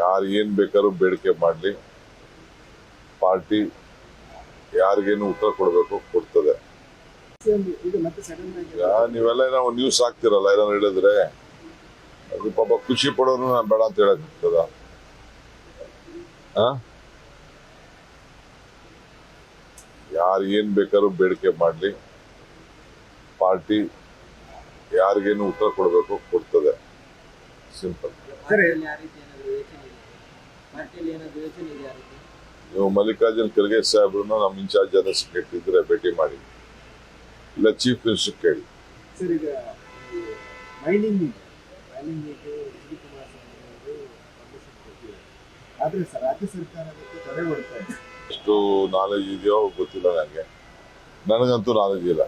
ಯಾರು ಏನ್ ಬೇಕಾದ್ರೂ ಬೇಡಿಕೆ ಮಾಡಲಿ. ಪಾರ್ಟಿ ಯಾರಿಗೇನು ಉತ್ತರ ಕೊಡಬೇಕು ಕೊಡ್ತದೆ. ನೀವೆಲ್ಲ ಏನೋ ನ್ಯೂಸ್ ಹಾಕ್ತಿರಲ್ಲ, ಏನಾದ್ರು ಹೇಳಿದ್ರೆ ಅದು ಪಾಪ ಖುಷಿ ಪಡೋನು ನಾನು ಬೇಡ ಅಂತ ಹೇಳಕ್ಕಾಗ್ತದ ಯಾರು ಏನ್ ಬೇಕಾದ್ರೂ ಬೇಡಿಕೆ ಮಾಡಲಿ. ಪಾರ್ಟಿ ಯಾರಿಗೇನು ಉತ್ತರ ಕೊಡಬೇಕು ಕೊಡ್ತದೆ. ಸಿಂಪಲ್ ನೀವು ಮಲ್ಲಿಕಾರ್ಜುನ್ ಖರ್ಗೆ ಸಾಹೇಬ್ರನ್ನ ನಮ್ಮ ಇನ್ಚಾರ್ಜ್ ಜನರಲ್ ಸೆಕ್ರೆಟರಿ ಇದ್ರೆ ಭೇಟಿ ಮಾಡಿ. ಇಲ್ಲ ಚೀಫ್ ಮಿನಿಸ್ಟರ್ ಕೇಳಿ. ಎಷ್ಟು ನಾಲೆಜ್ ಇದೆಯೋ ಗೊತ್ತಿಲ್ಲ ನನಗೆ. ನನಗಂತೂ ನಾಲೆಜ್ ಇಲ್ಲ.